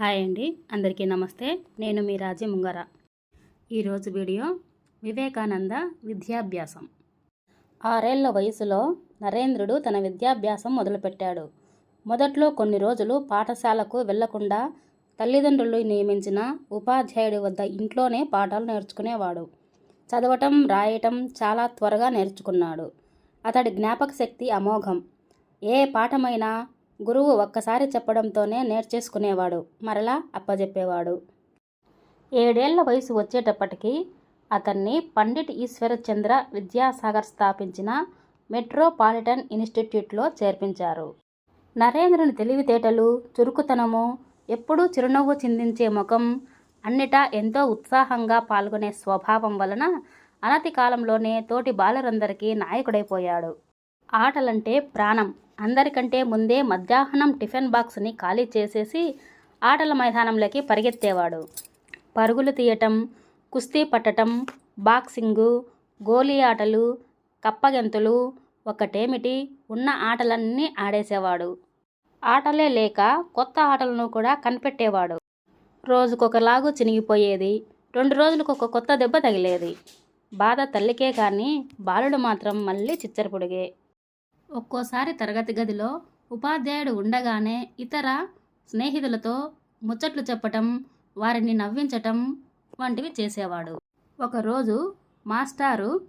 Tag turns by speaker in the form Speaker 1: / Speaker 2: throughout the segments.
Speaker 1: Hi అండి. అందరికీ నమస్తే. నేను మీ రాజీ ముంగర. ఈరోజు వీడియో వివేకానంద విద్యాభ్యాసం. ఆరేళ్ళ వయసులో నరేంద్రుడు తన విద్యాభ్యాసం మొదలుపెట్టాడు. మొదట్లో కొన్ని రోజులు పాఠశాలకు వెళ్ళకుండా తల్లిదండ్రులు నియమించిన ఉపాధ్యాయుడి వద్ద ఇంట్లోనే పాఠాలు నేర్చుకునేవాడు. చదవటం రాయటం చాలా త్వరగా నేర్చుకున్నాడు. అతడి జ్ఞాపక శక్తి అమోఘం. ఏ పాఠమైనా గురువు ఒక్కసారి చెప్పడంతోనే నేర్చేసుకునేవాడు. మరలా అప్పజెప్పేవాడు. ఏడేళ్ళ వయసు వచ్చేటప్పటికి అతన్ని పండిట్ ఈశ్వరచంద్ర విద్యాసాగర్ స్థాపించిన మెట్రోపాలిటన్ ఇన్స్టిట్యూట్లో చేర్పించారు. నరేంద్రుని తెలివితేటలు చురుకుతనము ఎప్పుడూ చిరునవ్వు చిందించే ముఖం అన్నిటా ఎంతో ఉత్సాహంగా పాల్గొనే స్వభావం వలన అనతి కాలంలోనే తోటి బాలరందరికీ నాయకుడైపోయాడు. ఆటలంటే ప్రాణం. అందరికంటే ముందే మధ్యాహ్నం టిఫిన్ బాక్స్ని ఖాళీ చేసేసి ఆటల మైదానంలోకి పరిగెత్తేవాడు. పరుగులు తీయటం కుస్తీ పట్టటం బాక్సింగు గోలీ ఆటలు కప్పగెంతులు ఒకటేమిటి? ఉన్న ఆటలన్నీ ఆడేసేవాడు. ఆటలే లేక కొత్త ఆటలను కూడా కనిపెట్టేవాడు. రోజుకొకలాగు చినిగిపోయేది రెండు రోజులకు ఒక కొత్త దెబ్బ తగిలేది. బాధ తల్లికే కానీ బాలుడు మాత్రం మళ్ళీ చిచ్చరపుడిగే. ఒక్కోసారి తరగతి గదిలో ఉపాధ్యాయుడు ఉండగానే ఇతర స్నేహితులతో ముచ్చట్లు చెప్పటం వారిని నవ్వించటం వంటివి చేసేవాడు. ఒకరోజు మాస్టారు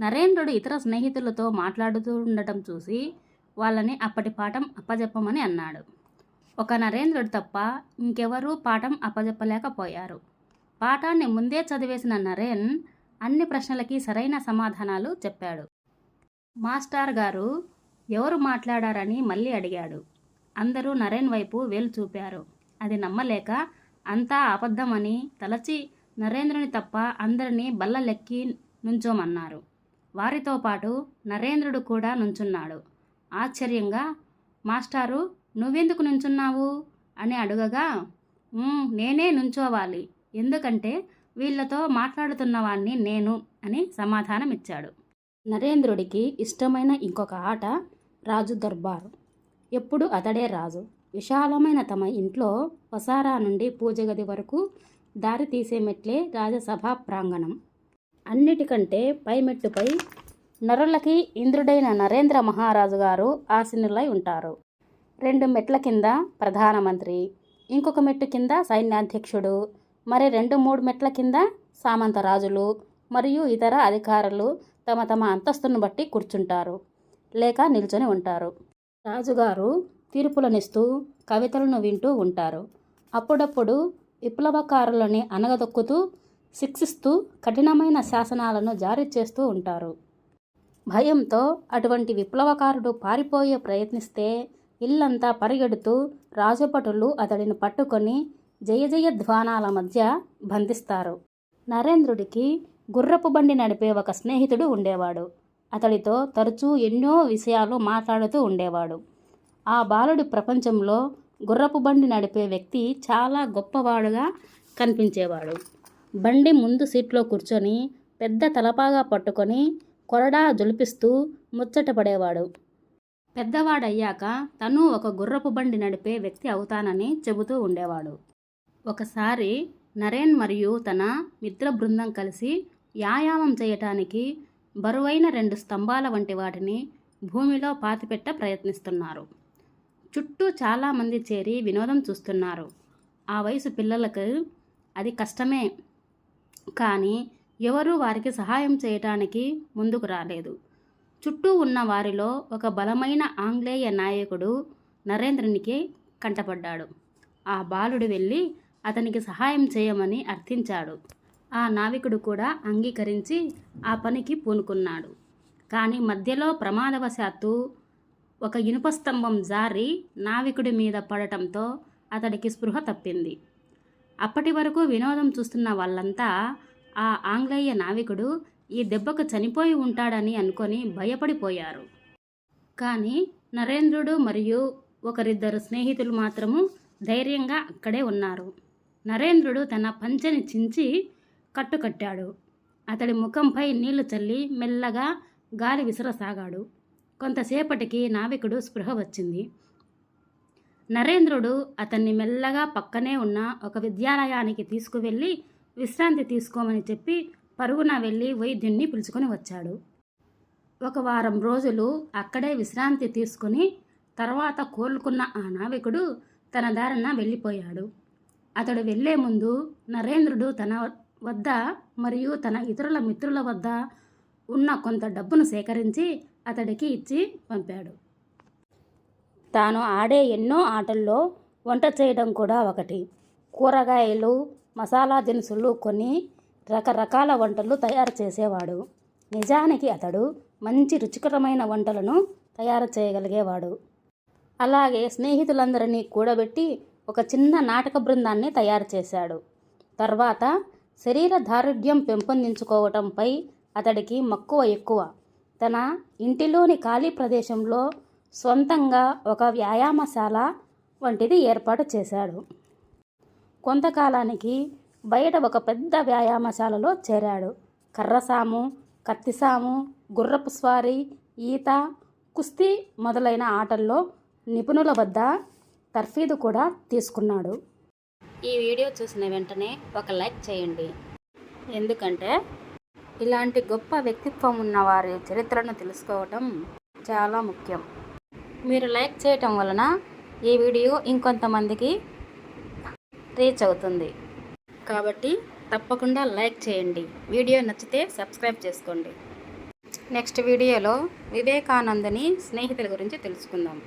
Speaker 1: నరేంద్రుడు ఇతర స్నేహితులతో మాట్లాడుతూ ఉండటం చూసి వాళ్ళని అప్పటి పాఠం అప్పజెప్పమని అన్నాడు. ఒక నరేంద్రుడు తప్ప ఇంకెవరూ పాఠం అప్పజెప్పలేకపోయారు. పాఠాన్ని ముందే చదివేసిన నరేన్ అన్ని ప్రశ్నలకి సరైన సమాధానాలు చెప్పాడు. మాస్టర్ గారు ఎవరు మాట్లాడారని మళ్ళీ అడిగాడు. అందరూ నరేన్ వైపు వేలు చూపారు. అది నమ్మలేక అంతా అబద్ధమని తలచి నరేంద్రుని తప్ప అందరినీ బల్లలెక్కి నుంచోమన్నారు. వారితో పాటు నరేంద్రుడు కూడా నుంచున్నాడు. ఆశ్చర్యంగా మాస్టారు నువ్వెందుకు నుంచున్నావు? అని అడుగగా నేనే నుంచోవాలి. ఎందుకంటే వీళ్ళతో మాట్లాడుతున్నవాణ్ణి నేను అని సమాధానమిచ్చాడు. నరేంద్రుడికి ఇష్టమైన ఇంకొక ఆట రాజు దర్బార్. ఎప్పుడు అతడే రాజు. విశాలమైన తమ ఇంట్లో వసారా నుండి పూజ గది వరకు దారి తీసే మెట్లే రాజసభ ప్రాంగణం. అన్నిటికంటే పై మెట్టుపై నరులకి ఇంద్రుడైన నరేంద్ర మహారాజు గారు ఆసీనులై ఉంటారు. రెండు మెట్ల కింద ప్రధానమంత్రి ఇంకొక మెట్టు కింద సైన్యాధ్యక్షుడు మరి రెండు మూడు మెట్ల కింద సామంతరాజులు మరియు ఇతర అధికారులు తమ తమ అంతస్తును బట్టి కూర్చుంటారు లేక నిల్చొని ఉంటారు. రాజుగారు తీర్పులనిస్తూ కవితలను వింటూ ఉంటారు. అప్పుడప్పుడు విప్లవకారులని అనగదొక్కుతూ శిక్షిస్తూ కఠినమైన శాసనాలను జారీ చేస్తూ ఉంటారు. భయంతో అటువంటి విప్లవకారుడు పారిపోయే ప్రయత్నిస్తే ఇల్లంతా పరిగెడుతూ రాజభటులు అతడిని పట్టుకొని జయ జయ ధ్వానాల మధ్య బంధిస్తారు. నరేంద్రుడికి గుర్రపు బండి నడిపే ఒక స్నేహితుడు ఉండేవాడు. అతడితో తరచూ ఎన్నో విషయాలు మాట్లాడుతూ ఉండేవాడు. ఆ బాలుడి ప్రపంచంలో గుర్రపు బండి నడిపే వ్యక్తి చాలా గొప్పవాడుగా కనిపించేవాడు. బండి ముందు సీట్లో కూర్చొని పెద్ద తలపాగా పట్టుకొని కొరడా జొలిపిస్తూ ముచ్చటపడేవాడు పెద్దవాడయ్యాక తను ఒక గుర్రపు బండి నడిపే వ్యక్తి అవుతానని చెబుతూ ఉండేవాడు. ఒకసారి నరేన్ మరియు తన మిత్ర బృందం కలిసి వ్యాయామం చేయటానికి బరువైన రెండు స్తంభాల వంటి వాటిని భూమిలో పాతిపెట్ట ప్రయత్నిస్తున్నారు. చుట్టూ చాలామంది చేరి వినోదం చూస్తున్నారు. ఆ వయసు పిల్లలకు అది కష్టమే. కానీ ఎవరూ వారికి సహాయం చేయటానికి ముందుకు రాలేదు. చుట్టూ ఉన్న వారిలో ఒక బలమైన ఆంగ్లేయ నాయకుడు నరేంద్రునికి కంటపడ్డాడు. ఆ బాలుడు వెళ్ళి అతనికి సహాయం చేయమని అర్థించాడు. ఆ నావికుడు కూడా అంగీకరించి ఆ పనికి పూనుకున్నాడు. కానీ మధ్యలో ప్రమాదవశాత్తు ఒక ఇనుప స్తంభం జారి నావికుడి మీద పడటంతో అతడికి స్పృహ తప్పింది. అప్పటి వరకు వినోదం చూస్తున్న వాళ్ళంతా ఆ ఆంగ్లేయ నావికుడు ఈ దెబ్బకు చనిపోయి ఉంటాడని అనుకొని భయపడిపోయారు. కానీ నరేంద్రుడు మరియు ఒకరిద్దరు స్నేహితులు మాత్రము ధైర్యంగా అక్కడే ఉన్నారు. నరేంద్రుడు తన పంచెని చించి కట్టుకట్టాడు. అతడి ముఖంపై నీళ్ళు చల్లి మెల్లగా గాలి విసరసాగాడు. కొంతసేపటికి నావికుడు స్పృహ వచ్చింది. నరేంద్రుడు అతన్ని మెల్లగా పక్కనే ఉన్న ఒక విద్యాలయానికి తీసుకువెళ్ళి విశ్రాంతి తీసుకోమని చెప్పి పరుగున వెళ్ళి వైద్యుణ్ణి పిలుచుకొని వచ్చాడు. ఒక వారం రోజులు అక్కడే విశ్రాంతి తీసుకుని తర్వాత కోలుకున్న ఆ నావికుడు తన దారిన వెళ్ళిపోయాడు. అతడు వెళ్ళే ముందు నరేంద్రుడు తన వద్ద మరియు తన ఇతరుల మిత్రుల వద్ద ఉన్న కొంత డబ్బును సేకరించి అతడికి ఇచ్చి పంపాడు. తాను ఆడే ఎన్నో ఆటల్లో వంట చేయడం కూడా ఒకటి. కూరగాయలు మసాలా దినుసులు కొన్ని రకరకాల వంటలు తయారు చేసేవాడు. నిజానికి అతడు మంచి రుచికరమైన వంటలను తయారు చేయగలిగేవాడు. అలాగే స్నేహితులందరినీ కూడబెట్టి ఒక చిన్న నాటక బృందాన్ని తయారు చేశాడు. తర్వాత శరీర దారుఢ్యం పెంపొందించుకోవటంపై అతడికి మక్కువ ఎక్కువ. తన ఇంటిలోని ఖాళీ ప్రదేశంలో సొంతంగా ఒక వ్యాయామశాల వంటిది ఏర్పాటు చేశాడు. కొంతకాలానికి బయట ఒక పెద్ద వ్యాయామశాలలో చేరాడు. కర్రసాము కత్తిసాము గుర్రపు స్వారీ ఈత కుస్తీ మొదలైన ఆటల్లో నిపుణుల వద్ద తర్ఫీదు కూడా తీసుకున్నాడు. ఈ వీడియో చూసిన వెంటనే ఒక లైక్ చేయండి. ఎందుకంటే ఇలాంటి గొప్ప వ్యక్తిత్వం ఉన్న వారి చరిత్రను తెలుసుకోవటం చాలా ముఖ్యం. మీరు లైక్ చేయటం వలన ఈ వీడియో ఇంకొంతమందికి రీచ్ అవుతుంది. కాబట్టి తప్పకుండా లైక్ చేయండి. వీడియో నచ్చితే సబ్స్క్రైబ్ చేసుకోండి. నెక్స్ట్ వీడియోలో వివేకానందని స్నేహితుల గురించి తెలుసుకుందాం.